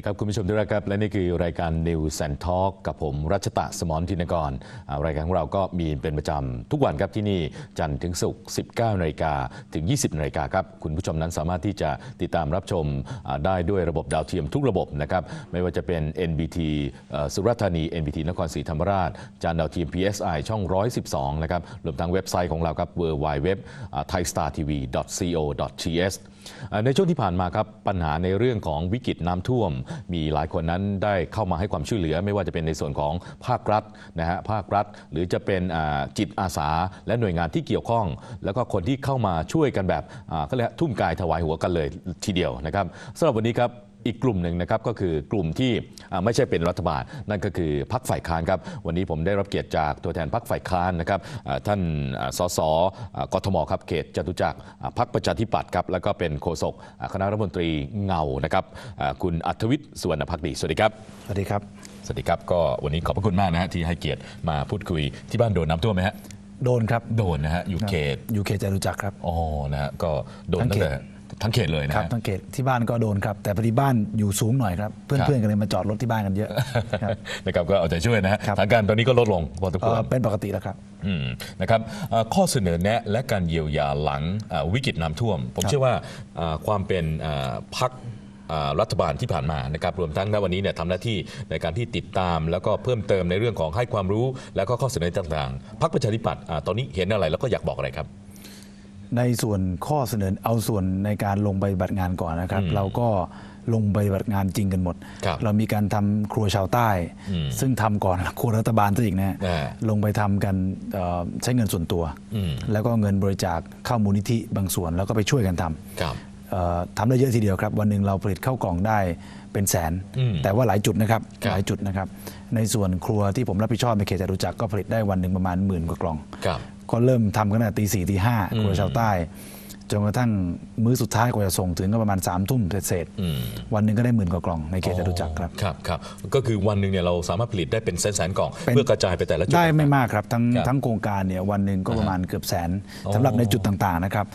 ดีครับ คุณผู้ชมทุกท่านครับ และนี่คือรายการ News and Talk กับผม รัชตะสมรทินกร รายการของเราก็มีเป็นประจำทุกวันครับที่นี่จันทร์ถึงศุกร์ 19นาฬิกาถึง 20นาฬิกาครับ คุณผู้ชมนั้นสามารถที่จะติดตามรับชมได้ด้วยระบบดาวเทียมทุกระบบนะครับ ไม่ว่าจะเป็น NBT สุราษฎร์ธานี NBT นครศรีธรรมราช จานดาวเทียม PSI ช่อง 112 นะครับรวมทั้งเว็บไซต์ของเราครับ www thaistartv.co.th ในช่วงที่ผ่านมาครับปัญหาในเรื่องของวิกฤตน้ำท่วม มีหลายคนนั้นได้เข้ามาให้ความช่วยเหลือ ไม่ว่าจะเป็นในส่วนของภาครัฐนะฮะภาครัฐ หรือจะเป็นจิตอาสา และหน่วยงานที่เกี่ยวข้อง แล้วก็คนที่เข้ามาช่วยกันแบบก็เลยทุ่มกายถวายหัวกันเลยทีเดียวนะครับสำหรับวันนี้ครับ อีกกลุ่มหนึ่งนะครับก็คือกลุ่มที่อ่าไม่ใช่เป็นรัฐบาล นั่นก็คือพักฝ่ายค้านครับวันนี้ผมได้รับเกียรติจากตัวแทนพักฝ่ายค้านนะครับอ่าท่านอ่าสสอ่ากทมครับเขตจตุจักรอ่าพักประชาธิปัตย์ครับแล้วก็เป็นโฆษกอ่าคณะรัฐมนตรีเงานะครับอ่าคุณอัธวิทย์สุวรรณพักดีสวัสดีครับสวัสดีครับสวัสดีครับก็วันนี้ขอบพระคุณมากนะฮะที่ให้เกียรติมาพูดคุยที่บ้านโดนน้ำท่วมไหมฮะโดนครับโดนนะฮะอยู่เขตอยู่เขตจตุจักรครับอ๋อนะฮะก็โดนทั้ตั้งงเขตแต่ ทั้งเขตเลยนะครับฮะทั้งเขตที่บ้านก็โดนครับ แต่พอดีบ้านอยู่สูงหน่อยครับ เพื่อนๆกันเลยมาจอดรถที่บ้านกันเยอะครับนะครับก็เอาใจช่วยนะฮะครับสถานการณ์ตอนนี้ก็ลดลงพอสมคเอ่วอรเป็นปกติแล้วครับอืมนะครับเอ่อข้อเสนอแนะและการเยียวยาหลังเอ่อวิกฤตน้ำท่วม ผมเชื่อว่าเอ่อความเป็นเอ่อพักรัฐบาลที่ผ่านมานะครับรวมทั้งณวันนี้เนี่ยทำหน้าที่ในการที่ติดตาม แล้วก็เพิ่มเติมในเรื่องของให้ความรู้ แล้วก็ข้อเสนอต่างๆพักประชาธิปัตย์อ่าตอนนี้เห็นอะไรแล้วก็อยากบอกอะไรครับ ในส่วนข้อเสนอเอาส่วนในการลงไปฏิบัติงานก่อนนะครับ เราก็ลงไปฏิบัติงานจริงกันหมดครับเรามีการทำครัวชาวใต้อืมซึ่งทำก่อนครัวรัฐบาลซะอีกนะฮะอ่าลงไปทำกันเอ่อใช้เงินส่วนตัวอืมแล้วก็เงินบริจาคเข้ามูลนิธิบางส่วนแล้วก็ไปช่วยกันทำครับเอ่อทำได้เยอะทีเดียวครับ วันหนึ่งเราผลิตข้าวกล่องได้เป็นแสนอืมแต่ว่าหลายจุดนะครับครับหลายจุดนะครับ ในส่วนครัวที่ผมรับผิดชอบในเขตจตุจักรก็ผลิตได้วันหนึ่งประมาณหมื่นกว่ากล่องครับ ก็เริ่มทำกันตั้งแต่ตีสี่ตีห้าอืมครัวชาวใต้จนกระทั่งมื้อสุดท้ายกว่าจะส่งถึงก็ประมาณ3ามทุ่มเศษอืมๆวันหนึ่งก็ได้หมื่นกว่ากล่องในเขตจตุจักรครับครับครับก็คือวันหนึ่งเนี่ยเราสามารถผลิตได้เป็นแสนๆกล่องเป็นเพื่อกระจายไปแต่ละจุดได้ไม่ต่งๆมากครับทั้งครับทั้งโครงการเนี่ยวันหนึ่งก็ประมาณเกือบแสนอ๋อสำหรับในจุดต่างๆนะครับ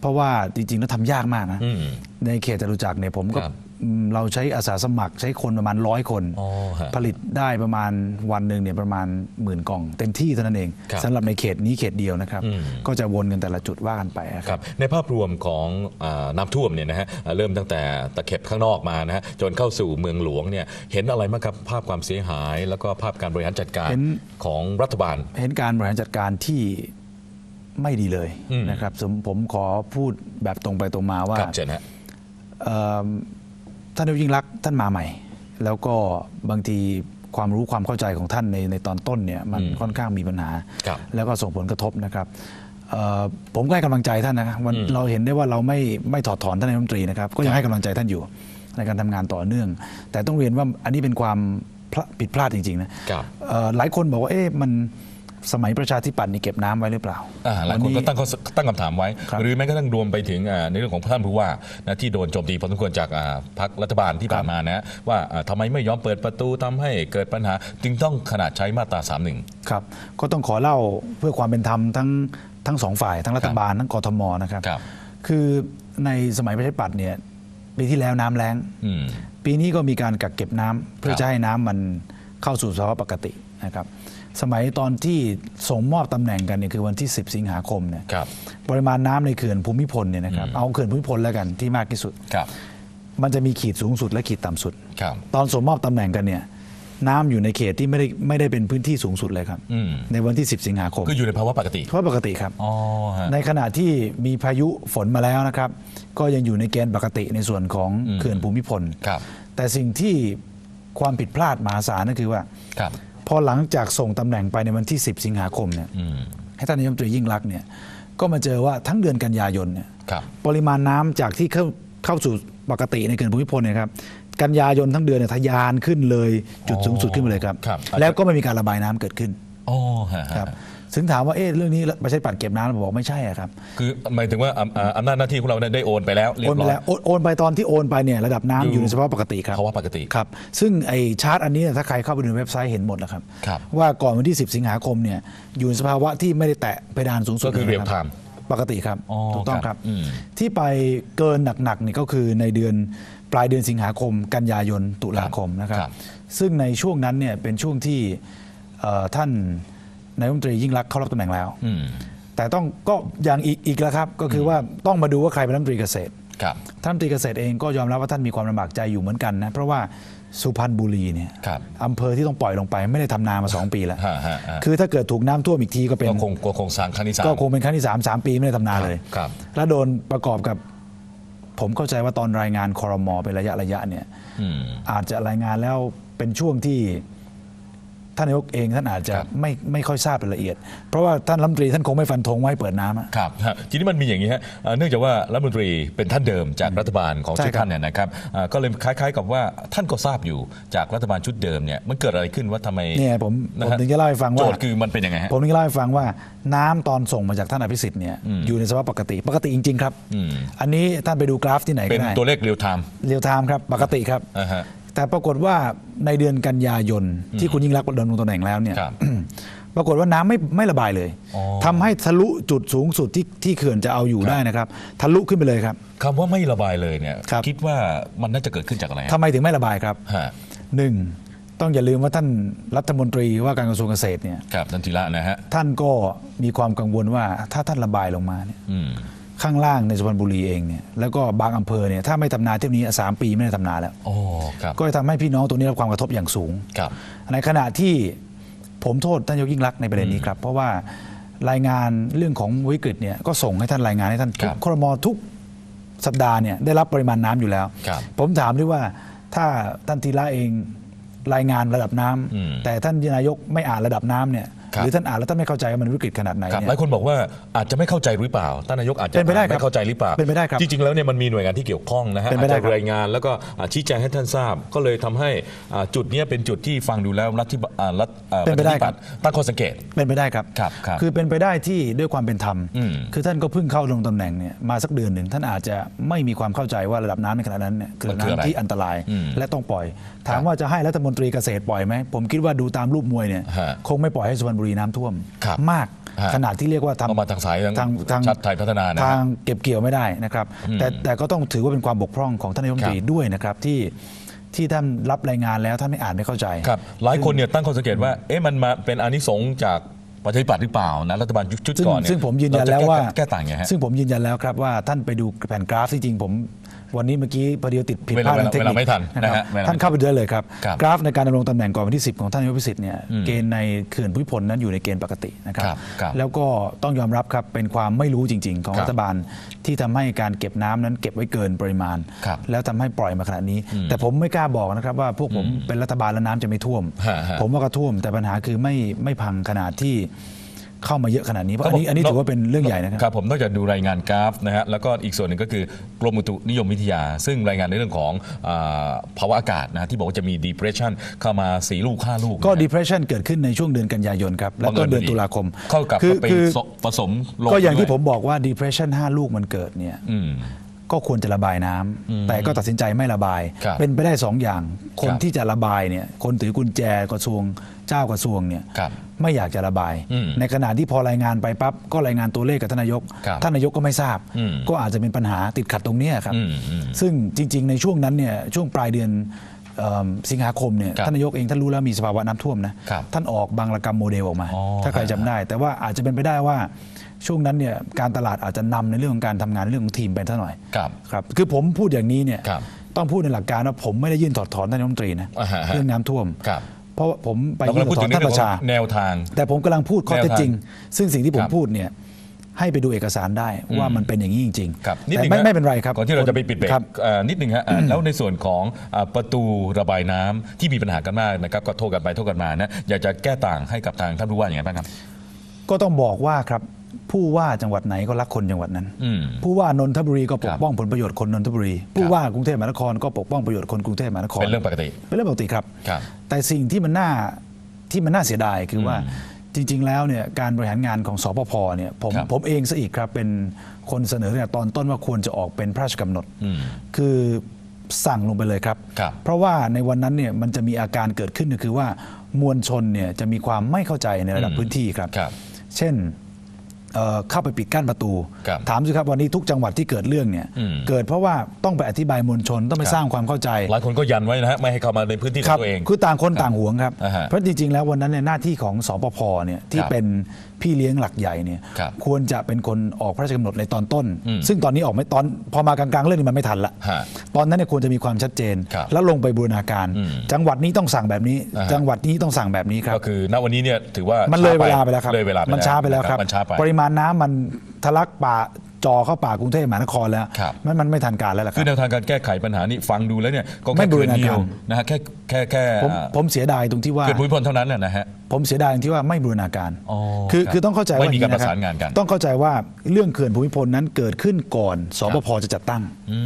เพราะว่าจริงๆแล้วทำยากมากนะอืมในเขตจตุจักรเนี่ยผมก็ครับอืม เราใช้อาสาสมัครใช้คนประมาณร้อยคน อ๋อฮะผลิตได้ประมาณวันหนึ่งเนี่ยประมาณหมื่นกล่อง เต็มที่เท่านั้นเองครับสำหรับในเขตนี้เขตเดียวนะครับ อืม ก็จะวนกันแต่ละจุดว่ากันไปนะคครับรับในภาพรวมของอาน้ำท่วมเนี่ยนะฮะอ่าเริ่มตั้งแต่ตะเข็บข้างนอกมานะฮะจนเข้าสู่เมืองหลวงเนี่ยเห็นอะไรบ้างครับภาพความเสียหาย แล้วก็ภาพการบริหารจัดการเห็น ของรัฐบาล เห็นการบริหารจัดการที่ไม่ดีเลยอืม นะครับผมผมขอพูดแบบตรงไปตรงมาว่า ครับเชิญฮะ เอิ่ม ท่านนายกยิ่งรักษณ์ท่านมาใหม่ แล้วก็บางทีความรู้ความเข้าใจของท่านในในตอนต้นเนี่ยมันอืมค่อนข้างมีปัญหาครับแล้วก็ส่งผลกระทบนะครับเอ่อผมก็ให้กำลังใจท่านนะครับวันอืมเราเห็นได้ว่าเราไม่ไม่ถอดถอนท่านนายกรัฐมนตรีนะครับก็ยังให้กำลังใจท่านอยู่ในการทำงานต่อเนื่อง แต่ต้องเรียนว่าอันนี้เป็นความพลาผิดพลาดจริงๆนะครับเอ่อหลายคนบอกว่าเอ๊ะมัน สมัยประชาธิปัตย์นี่เก็บน้ำไว้หรือเปล่าอ่าหลายคนก็ตั้งข้อตั้งคำถามไว้ครับหรือแม้กระทั่งรวมไปถึงอ่าในเรื่องของท่านผู้ว่านะที่โดนโจมตีพอสมควรจากอ่าพรรครัฐบาลที่ผ่านมานะว่าอ่าทำไมไม่ยอมเปิดประตูทำให้เกิดปัญหา จึงต้องขนาดใช้มาตรา31ครับ ก็ต้องขอเล่าเพื่อความเป็นธรรมทั้งทั้งสองฝ่ายทั้งรัฐบาลทั้งกทมนะครับครับคือในสมัยประชาธิปัตย์เนี่ยปีที่แล้วน้ำแล้งอืมปีนี้ก็มีการกักเก็บน้ำเพื่อครับจะให้น้ำมันเข้าสู่สภาวะปกตินะครับ สมัยตอนที่ส่งมอบตำแหน่งกันเนี่ยคือวันที่ 10 สิงหาคมเนี่ยครับปริมาณน้ำในเขื่อนภูมิพลเนี่ยนะครับอืมเอาเขื่อนภูมิพลแล้วกันที่มากที่สุดครับมันจะมีขีดสูงสุดและขีดต่ำสุดครับตอนส่งมอบตำแหน่งกันเนี่ยน้ำอยู่ในเขตที่ไม่ได้ไม่ได้เป็นพื้นที่สูงสุดเลยครับอืมในวันที่ 10 สิงหาคมก็อยู่ในภาวะปกติเพราะปกติครับอ๋อฮะในขณะที่มีพายุฝนมาแล้วนะครับ ก็ยังอยู่ในเกณฑ์ปกติในส่วนของอืมเขื่อนภูมิพลครับแต่สิ่งที่ความผิดพลาดมหาศาลนั่นคือว่าครับ พอหลังจากส่งตำแหน่งไปในวันที่ 10 สิงหาคมเนี่ยอืมให้ท่านนายกรัฐมนตรียิ่งรักษณ์เนี่ยก็มาเจอว่าทั้งเดือนกันยายนเนี่ยครับปริมาณน้ำจากที่เข้าเข้าสู่ปกติในเขื่อนภูมิพลเนี่ยครับกันยายนทั้งเดือนเนี่ยทะยานขึ้นเลยจุดสูงสุดขึ้นมาเลยครับครับแล้วก็ไม่มีการระบายน้ำเกิดขึ้นอ๋อฮะครับ ซึ่งถามว่าเอ๊ะเรื่องนี้ประชาธิปัตย์เก็บน้ำผมบอกไม่ใช่อะครับ คือหมายถึงว่าอ่าอ่าอำนาจหน้าที่ของเราเนี่ยได้โอนไปแล้วเรียโอนบไปร้อย แล้วโอนโอนไปตอนที่โอนไปเนี่ยระดับน้ำอยู่อยู่ในสภาพปกติครับภาวะปกติครับซึ่งไอชาร์ตอันนี้เนี่ยถ้าใครเข้าไปดูในเว็บไซต์เห็นหมดแล้วครับ ครับว่าก่อนวันที่ 10 สิงหาคมเนี่ยอยู่ในสภาวะที่ไม่ได้แตะเพดานสูงสุดก็คือลเรียนะลคไทรับม์ปกติครับอ๋อถูกต้องคครัรับบอืม ที่ไปเกินหนักๆนี่ก็คือในเดือนปลายเดือนสิงหาคม กันยายนตุลาคมนะครับ ครับซึ่งในช่วงนั้นเนี่ยเป็นช่วงที่เอ่อท่าน นายกรัฐมนตรียิ่งรักษณ์เข้ารับตำแหน่งแล้วอืมแต่ต้องก็อย่างอีกอีกแล้วครับก็คือว่าต้องมาดูว่าใครเป็นรัฐมนตรีเกษตร ครับ ท่านรัฐมนตรีเกษตรเองก็ยอมรับว่าท่านมีความลำบากใจอยู่เหมือนกันนะเพราะว่าสุพรรณบุรีเนี่ยครับอำเภอที่ต้องปล่อยลงไปไม่ได้ทำนามาสองปีแล้ว ฮะฮะฮะ คือถ้าเกิดถูกน้ำท่วมอีกทีก็เป็น ก็คงก็คงสร้างครั้งที่สาม ก็คงเป็นครั้งที่สามสามปีไม่ได้ทำนาเลย ครับ แล้วโดนประกอบกับ ผมเข้าใจว่าตอนรายงานคอรมอเป็นระยะระยะเนี่ย อืม อาจจะรายงานแล้วเป็นช่วงที่ ท่านนายกเองท่านอาจจะครับไม่ไม่ค่อยทราบรายละเอียด เพราะว่าท่านรัฐมนตรีท่านคงไม่ฟันธงว่าให้เปิดน้ำอะครับฮะทีนี้มันมีอย่างนี้ฮะเอ่อเนื่องจากว่ารัฐมนตรีเป็นท่านเดิมจากรัฐบาลของใช่ชุดครับท่านเนี่ยนะครับอ่าก็เลยคล้าย ๆ กับว่าท่านก็ทราบอยู่จากรัฐบาลชุดเดิมเนี่ยมันเกิดอะไรขึ้นว่าทำไมเนี่ยผมนะผมฮะถึงจะเล่าให้ฟังโจว่าทย์คือมันเป็นยังไงฮะผมถึงเล่าให้ฟังว่าน้ำตอนส่งมาจากท่านอภิสิทธิ์เนี่ยอืมอยู่ในสภาพปกติปกติจริง ๆ ครับอืมอันนี้ท่านไปดูกราฟที่ไหนเป็ก็นได้ตัวเลขเรียลไทม์เรียลไทม์ครับปกติครับอ่าฮะ แต่ปรากฏว่าในเดือนกันยายนที่คุณยิ่งรักษณ์ดำรงตำแหน่งแล้วเนี่ยครับ ปรากฏว่าน้ำไม่ไม่ระบายเลยอ๋อ ทำให้ทะลุจุดสูงสุดที่ที่เขื่อนจะเอาอยู่ได้นะครับ ทะลุขึ้นไปเลยครับ คำว่าไม่ระบายเลยเนี่ยครับคิดว่ามันน่าจะเกิดขึ้นจากอะไรฮะทำไมถึงไม่ระบายครับฮะหนึ่งต้องอย่าลืมว่าท่านรัฐมนตรีว่าการกระทรวงเกษตรเนี่ยครับทันทีละนะฮะท่านก็มีความกังวลว่าถ้าท่านระบายลงมาเนี่ย อืม ข้างล่างในสุพรรณบุรีเองเนี่ยแล้วก็บางอำเภอเนี่ยถ้าไม่ทำนาเที่ยวนี้สามปีไม่ได้ทำนาแล้ว โอ้ครับ ก็จะทำให้พี่น้องตรงนี้รับความกระทบอย่างสูง ครับ ในขณะที่ผมโทษท่านนายกยิ่งรักษณ์ในประเด็นนี้ครับ เพราะว่ารายงานเรื่องของวิกฤตเนี่ยก็ส่งให้ท่านรายงานให้ท่านทุกครับครมทุกสัปดาห์เนี่ยได้รับปริมาณน้ำอยู่แล้ว ครับผมถามด้วยว่าถ้าท่านธีระเองรายงานระดับน้ำอืม แต่ท่านนายกไม่อ่านระดับน้ำเนี่ยครับ หรือท่านอ่านแล้วท่านไม่เข้าใจว่ามันวิกฤตขนาดไหนครับเนี่หลายยคนบอกว่าอาจจะไม่เข้าใจหรือเปล่าท่านนายกอาจจะเป็นไปได้ครับไม่เข้าใจหรือเปล่าเป็นไปได้ครับจริงๆแล้วเนี่ยมันมีหน่วยงานที่เกี่ยวข้องนะฮะเป็นไปได้อาจครับจะรายงานแล้วก็อ่าชี้แจงให้ท่านทราบ ก็เลยทำให้อ่าจุดเนี้ยเป็นจุดที่ฟังดูแล้วรัฐที่อ่ารัฐอ่าเป็นไปได้ระชาธิปัตย์ตั้งข้อสังเกตเป็นไปได้ครับครับครับอเป็นไปได้ที่ด้วยความเป็นธรรมอืมคือท่านก็เพิ่งเข้าลงตำแหน่งเนี่ยมาสักเดือนหนึ่งท่านอาจจะไม่มีความเข้าใจว่าระดับน้ำในขณะนั้นเนี่ยคือมันคืออะไรน้ำที่อันตรายอืมและต้องปล่อย ถาครัมบว่าจะให้รัฐมนตรีเกษตรปล่อยไหมผมคิดว่าดูตามรูปมวยเนี่ยฮะคงไม่ปล่อยให้สุพรรณบุรีน้ำท่วมครับมากฮะขนาดที่เรียกว่าทำเอามาทางสายทางทางทางชาติไทยพัฒนานะทาฮะงเก็บเกี่ยวไม่ได้นะครับอืมแต่แต่ก็ต้องถือว่าเป็นความบกพร่องของท่านนายกรัฐมนตรีครับด้วยนะครับที่ที่ท่านรับรายงานแล้วท่านไม่อ่านไม่เข้าใจครับหลายคนเนี่ยตั้งข้อสังเกตว่าเอ๊ะมันมาเป็นอานิสงส์จากประชาธิปัตย์หรือเปล่านะรัฐบาลชุดซึ่งก่อนเนี่ยซึ่งผมยืนยันแล้วเรจะว่าก้แก้ต่างไงฮะซึ่งผมยืนยันแล้วครับว่าท่านไปดูแผ่นกราฟที่จริงผม วันนี้เมื่อกี้พอดีติดผิดเวพลาลาดทางเทคนิเวลาไม่คทันนะครับนะฮะเวลาไม่ทันท่านเข้าไปดูได้เลยครับครับ กราฟในการดำรงตำแหน่งก่อนวันที่ 10 ของท่านนายกพิสิทธิ์เนี่ยอืมเกณฑ์ในเขื่อนภูมิพลนั้นอยู่ในเกณฑ์ปกตินะครับครับครับ แล้วก็ต้องยอมรับครับเป็นความไม่รู้จริง ๆ ของครับรัฐบาลที่ทำให้การเก็บน้ำนั้นเก็บไว้เกินปริมาณครับแล้วทำให้ปล่อยมาขนาดนี้ แต่ผมไม่กล้าบอกนะครับว่าพวกผมเป็นรัฐบาลแล้วน้ำจะไม่ท่วมฮะฮะผมว่าก็ท่วมแต่ปัญหาคือไม่ไม่พังขนาดที่ เข้ามาเยอะขนาดนี้เพราะครัอับนนี้อันนี้ผมถือว่าเป็นเรื่องใหญ่นะครับครับผมนอกจากดูรายงานกราฟนะฮะแล้วก็อีกส่วนหนึ่งก็คือกรมอุตุนิยมวิทยา ซึ่งรายงานในเรื่องของอาภาวะอากาศนะฮะที่บอกว่าจะมี depression เข้ามาสีลูกห้าลูกก็นะฮะ depression เกิดขึ้นในช่วงเดือนกันยายนครับแล้วก็บังเอิญเดือนพอดีตุลาคมเข้ากับคือไปคือผสมลงก็อย่างที่ด้วผมบอกว่า depression 5 ลูกมันเกิดเนี่ยอืม ก็ควรจะระบายน้ำแต่ก็ตัดสินใจไม่ระบายครับเป็นไปได้สองอย่าง คนครับที่จะระบายเนี่ยคนถือกุญแจกระทรวงเจ้ากระทรวงเนี่ยครับไม่อยากจะระบายอืมในขณะที่พอรายงานไปปั๊บก็รายงานตัวเลขกับท่านนายกครับท่านนายกก็ไม่ทราบอืมก็อาจจะเป็นปัญหาติดขัดตรงเนี้ยครับอืมอืมซึ่งจริง ๆ ในช่วงนั้นเนี่ยช่วงปลายเดือนเอิ่มสิงหาคมเนี่ยครับท่านนายกเองท่านรู้แล้วมีสภาวะน้ำท่วมนะครับท่านออกบางระกรรมโมเดลออกมาอ๋อถ้าใครจำได้ แต่ว่าอาจจะเป็นไปได้ว่า ช่วงนั้นเนี่ยการตลาดอาจจะนำในเรื่องของการทำงานเรื่องของทีมไปเท่าหน่อยครับครับคือผมพูดอย่างนี้เนี่ยครับต้องพูดในหลักการว่าผมไม่ได้ยื่นถอดถอนท่านรัฐมนตรีนะอ่าฮะเรื่องน้ำท่วมครับเพราะว่าผมไปเรายื่กำลันงถพูอดดถถึองนในท่านเรื่ปองระขชาองแนวทาง แต่ผมกำลังพูดข้อเท็จจริงแนวซึ่งสิ่งที่ผมครับพูดเนี่ยให้ไปดูเอกสารได้ว่ามันเป็นอย่างนี้จริงครับๆนิดแต่นึงไม่ฮไม่เป็นไรครับก่อนที่เราจะไปปิดเบรกครับเอ่อนิดนึงฮะอ่าแล้วในส่วนของอ่าประตูระบายน้ำที่มีปัญหากันมากนะครับก็โทษกันไปโทษกันมานะอยากจะแก้ต่างให้กับทางท่านผู้ว่าอย่างไรบ้างครับ ก็ต้องบอกว่าครับ ผู้ว่าจังหวัดไหนก็รักคนจังหวัดนั้นอืมผู้ว่านนทบุรีก็ปครักบป้องผลประโยชน์คนนนทบุรี ผู้ว่ากรุงเทพมหานครก็ปกป้องประโยชน์คนกรุงเทพมหานครเป็นเรื่องปกติ เป็นเรื่องปกติครับครับแต่สิ่งที่มันน่าที่มันน่าเสียดายคือว่าอืมจริง ๆ แล้วเนี่ยการบริหารงานของสปพเนี่ยผมครับผมเองซะอีกครับเป็นคนเสนอเนี่ยตอนต้นว่าควรจะออกเป็นพระราชกำหนดอืมคือสั่งลงไปเลยครับครับ เพราะว่าในวันนั้นเนี่ยมันจะมีอาการเกิดขึ้นก็คือว่ามวลชนเนี่ยจะมีความไม่เข้าใจในระดับอืมพื้นที่ครับครับเช่น เอ่อเข้าไปปิดกั้นประตูครับถามสิครับวันนี้ทุกจังหวัดที่เกิดเรื่องเนี่ยอืมเกิดเพราะว่าต้องไปอธิบายมวลชนต้องไปครับสร้างความเข้าใจหลายคนก็ยันไว้นะฮะไม่ให้เข้ามาในพื้นที่ขคอรับงตัวเองคือต่างคนต่างหวงครับอ่าฮะเพราะจริงๆแล้ววันนั้นเนี่ยหน้าที่ของสปพเนี่ยที่ครับเป็นพี่เลี้ยงหลักใหญ่เนี่ยครับควรจะเป็นคนออกพระราชกำหนดในตอนต้นอืมซึ่งตอนนี้ออกไม่ตอนพอมากลางๆเรื่องนี้มันไม่ทันละฮะตอนนั้นเนี่ยควรจะมีความชัดเจนครับแล้วลงไปบูรณาการอืมจังหวัดนี้ต้องสั่งแบบนี้อ่าฮะจังหวัดนี้ต้องสั่งแบบนี้ครับก็คือณวันนี้เนี่ยถือว่ามันเลยเวลาไปแล้วครับเลยเวลาไปมันช้าไปแล้วครับมันช้าไปปริมาณน้ำมันทะลักป่าจอเข้าป่ากรุงเทพมหานครแล้วครับมันมันไม่ทันการแล้วล่ะคคืรัอบแนวทางการแก้ไขปัญหานี่ฟังดูแล้วเนี่ยก็ไม่แค่บูเกิรนณาการเดียวนะฮะแค่แค่แค่ผมอ่าผมเสียดายตรงที่ว่าเกินภูมิพลเท่านั้นน่ะนะฮะผมเสียดายที่ว่าไม่บูรณาการอ๋อคือครับคือต้องเข้าใจไม่ว่ามีการอย่ประสานคบงานกัน ต้องเข้าใจว่าเรื่องเขื่อนภูมิพลนั้นเกิดขึ้นก่อนสปพจะจัดตั้งอื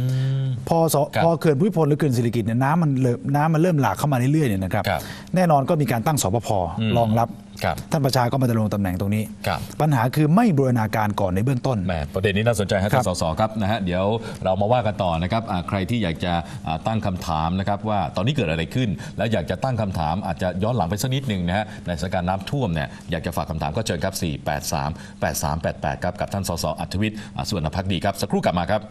มพอสครับพอเขื่อนภูมิพลหรือเขื่อนสิริกิติ์เนี่ยน้ำมันเริ่มน้ำมันเริ่มหลากเข้ามาเรื่อยๆเนี่ยนะครับครับแน่นอนก็มีการตั้งสปพอืมรองรับครับ ท่านประชาก็มาดำรงตำแหน่งตรงนี้ครับปัญหาคือไม่บูรณาการก่อนในเบื้องต้นแหมประเด็นนี้น่าสนใจฮะครัท่านบสสครับนะฮะเดี๋ยวเรามาว่ากันต่อนะครับอ่าใครที่อยากจะอ่าตั้งคำถามนะครับว่าตอนนี้เกิดอะไรขึ้น แล้วอยากจะตั้งคำถามอาจจะย้อนหลังไปสักนิดหนึ่งนะฮะในสถานการณ์น้ำท่วมเนี่ยอยากจะฝากคำถามก็เชิญครับ483 8388ครับกับท่านสสอัธวิทย์อ่าสุวรรณพักดีครับสักครู่กลับมาครับ